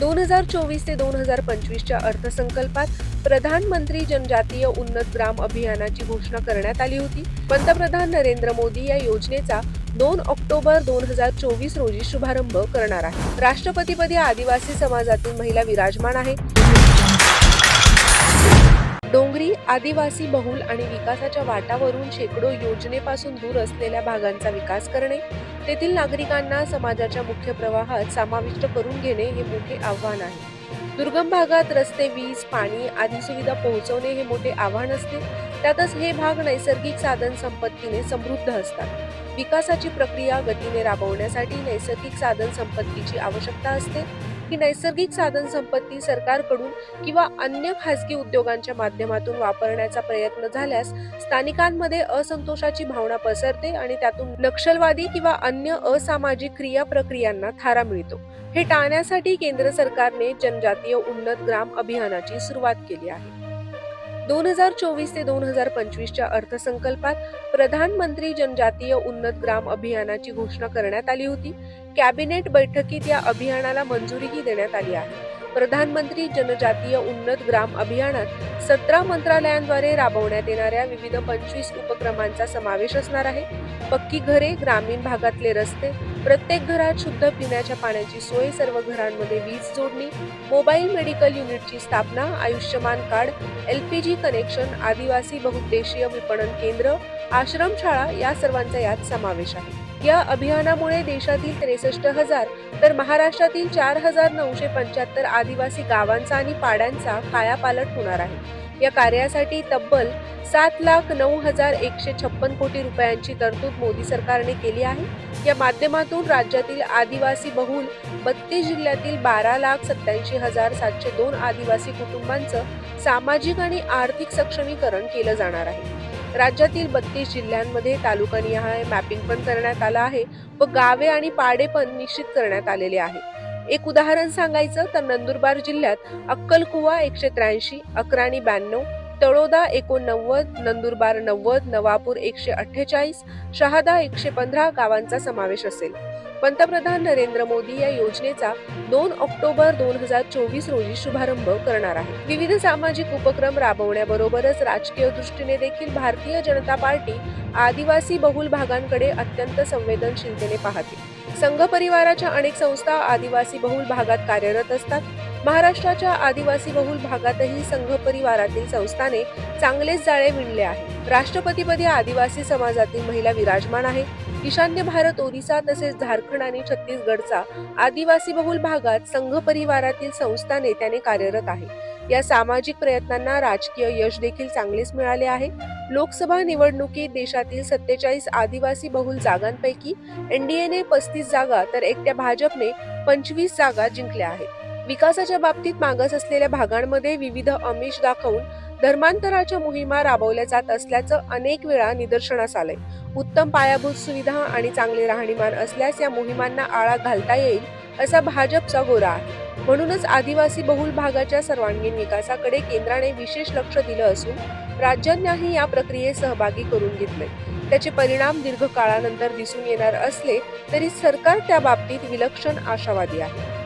दोन हजार चोवीस ते दोन हजार पंचवीसच्या अर्थसंकल्पात प्रधानमंत्री जनजातीय उन्नत ग्राम अभियानाची घोषणा करण्यात आली होती. पंतप्रधान नरेंद्र मोदी या योजनेचा दोन ऑक्टोबर दोन हजार चोवीस रोजी शुभारंभ करणार आहे राष्ट्रपतीपदी आदिवासी समाजातील महिला विराजमान आहे. डोंगरी आदिवासी बहुल आणि विकासाच्या वाटावरून शेकडो योजनेपासून दूर असलेल्या भागांचा विकास करणे. तेथील नागरिकांना समाजाच्या मुख्य प्रवाहात समाविष्ट करून घेणे हे मोठे आव्हान आहे. दुर्गम भागात रस्ते वीज पाणी आदी सुविधा पोहोचवणे हे मोठे आव्हान असते. त्यातच हे भाग नैसर्गिक साधन संपत्तीने समृद्ध असतात. विकासाची प्रक्रिया गतीने राबवण्यासाठी नैसर्गिक साधन संपत्तीची आवश्यकता असते. ही नैसर्गिक साधन संपत्ती सरकारकडून किंवा अन्य खासगी उद्योगांच्या माध्यमातून वापरण्याचा प्रयत्न झाल्यास स्थानिकांमध्ये असंतोषाची भावना पसरते आणि त्यातून नक्षलवादी किंवा अन्य असामाजिक क्रिया प्रक्रियांना थारा मिळतो. हे टाळण्यासाठी केंद्र सरकारने जनजातीय उन्नत ग्राम अभियानाची सुरुवात केली आहे. दोन हजार चोवीस ते दोन हजार पंचवीसच्या अर्थसंकल्पात प्रधानमंत्री जनजातीय उन्नत ग्राम अभियानाची घोषणा करण्यात आली होती. कॅबिनेट बैठकीत या अभियानाला मंजुरीही देण्यात आली आहे. प्रधानमंत्री जनजातीय उन्नत ग्राम अभियानात सतरा मंत्रालयांद्वारे राबवण्यात येणाऱ्या विविध पंचवीस उपक्रमांचा समावेश असणार आहे. पक्की घरे ग्रामीण भागातले रस्ते प्रत्येक घरात शुद्ध पिण्याच्या पाण्याची सोय सर्व घरांमध्ये वीज जोडणी मोबाईल मेडिकल युनिटची स्थापना आयुष्यमान कार्ड एलपीजी कनेक्शन आदिवासी बहुउद्देशीय विपणन केंद्र आश्रमशाळा या सर्वांचा यात समावेश आहे. या अभियानामुळे देशातील त्रेसष्ट हजार तर महाराष्ट्रातील चार हजार नऊशे पंच्याहत्तर आदिवासी गावांचा आणि पाड्यांचा कायापालट होणार आहे. या कार्यासाठी तब्बल सात लाख नऊ हजार एकशे छप्पन कोटी रुपयांची तरतूद मोदी सरकारने केली आहे. या माध्यमातून राज्यातील आदिवासी बहुल बत्तीस जिल्ह्यातील बारा लाख सत्याऐंशी हजार सातशे दोन आदिवासी कुटुंबांचं सामाजिक आणि आर्थिक सक्षमीकरण केलं जाणार आहे. राज्यातील बत्तीस जिल्ह्यांमध्ये तालुकानिहाय मॅपिंग पण करण्यात आलं आहे व गावे आणि पाडे पण निश्चित करण्यात आलेले आहे. एक उदाहरण सांगायचं तर नंदुरबार जिल्ह्यात अक्कलकुवा एकशे त्र्याऐंशी अकराणी ब्याण्णव तळोदा एकोणनव्वद नंदुरबार नव्वद नवापूर एकशे अठ्ठेचाळीस शहादा एकशे पंधरा गावांचा समावेश असेल. पंतप्रधान नरेंद्र मोदी या योजनेचा दोन ऑक्टोबर दोन हजार चोवीस रोजी शुभारंभ करणार आहे विविध सामाजिक उपक्रम राबवण्याबरोबरच राजकीय दृष्टीने देखील भारतीय जनता पार्टी आदिवासी बहुल भागांकडे अत्यंत संवेदनशीलतेने पाहते. संघ परिवाराच्या अनेक संस्था आदिवासी बहुल भागात कार्यरत असतात. महाराष्ट्राच्या आदिवासी बहुल भागातही संघ परिवारातील संस्थाने चांगलेच जाळे विणले आहे राष्ट्रपतीपदी आदिवासी समाजातील महिला विराजमान आहे ईशान्य भारत ओरिसा तसेच झारखंड आणि छत्तीसगडचा आदिवासी बहुल भागात संघ परिवारातील संस्था नेत्याने कार्यरत आहे. या सामाजिक प्रयत्नांना राजकीय यश देखील चांगलेच मिळाले आहे. लोकसभा निवडणुकीत देशातील सत्तेचाळीस आदिवासी बहुल जागांपैकी एनडीएने पस्तीस जागा तर एकट्या भाजपने पंचवीस जागा जिंकल्या आहेत. विकासाच्या बाबतीत मागास असलेल्या भागांमध्ये विविध अमिष दाखवून धर्मांतराच्या मोहिमा राबवल्या जात असल्याचं अनेक वेळा निदर्शनास आलंय. उत्तम पायाभूत सुविधा आणि चांगले राहणीमान असल्यास या मोहिमांना आळा घालता येईल असा भाजपचा गोरा आहे. म्हणूनच आदिवासी बहुल भागाच्या सर्वांगीण विकासाकडे केंद्राने विशेष लक्ष दिलं असून राज्यांनाही या प्रक्रियेत सहभागी करून घेतले त्याचे परिणाम दीर्घ काळानंतर दिसून येणार असले तरी सरकार त्या बाबतीत विलक्षण आशावादी आहे.